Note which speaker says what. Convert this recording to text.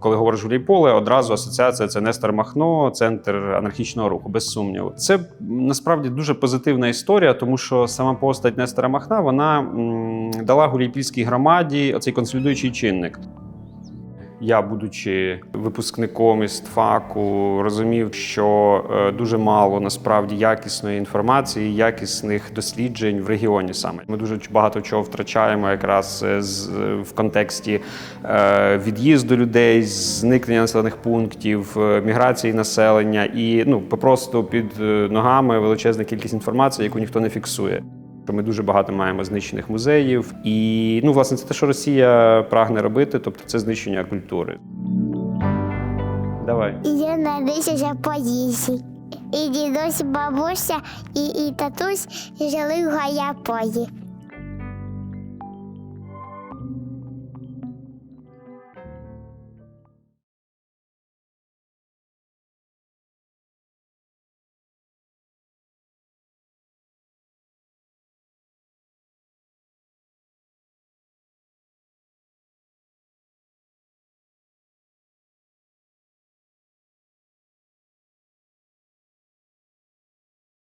Speaker 1: коли говориш Гуляйполе, одразу асоціація це Нестор Махно, центр анархічного руху, без сумніву. Це насправді дуже позитивна історія, тому що сама постать Нестора Махна вона м, дала гуліпільській громаді оцей консолідуючий чинник. Я, будучи випускником із ТФАКу, розумів, що е, дуже мало насправді якісної інформації, якісних досліджень в регіоні саме. Ми дуже багато чого втрачаємо якраз е, з, в контексті е, від'їзду людей, зникнення населених пунктів, міграції населення і ну попросту під ногами величезна кількість інформації, яку ніхто не фіксує. Ми дуже багато маємо знищених музеїв, і ну, власне, це те, що Росія прагне робити, тобто це знищення культури. Давай.
Speaker 2: Я народився поїсі. І дідусь, бабуся, і, і татусь жили в Гаяпої.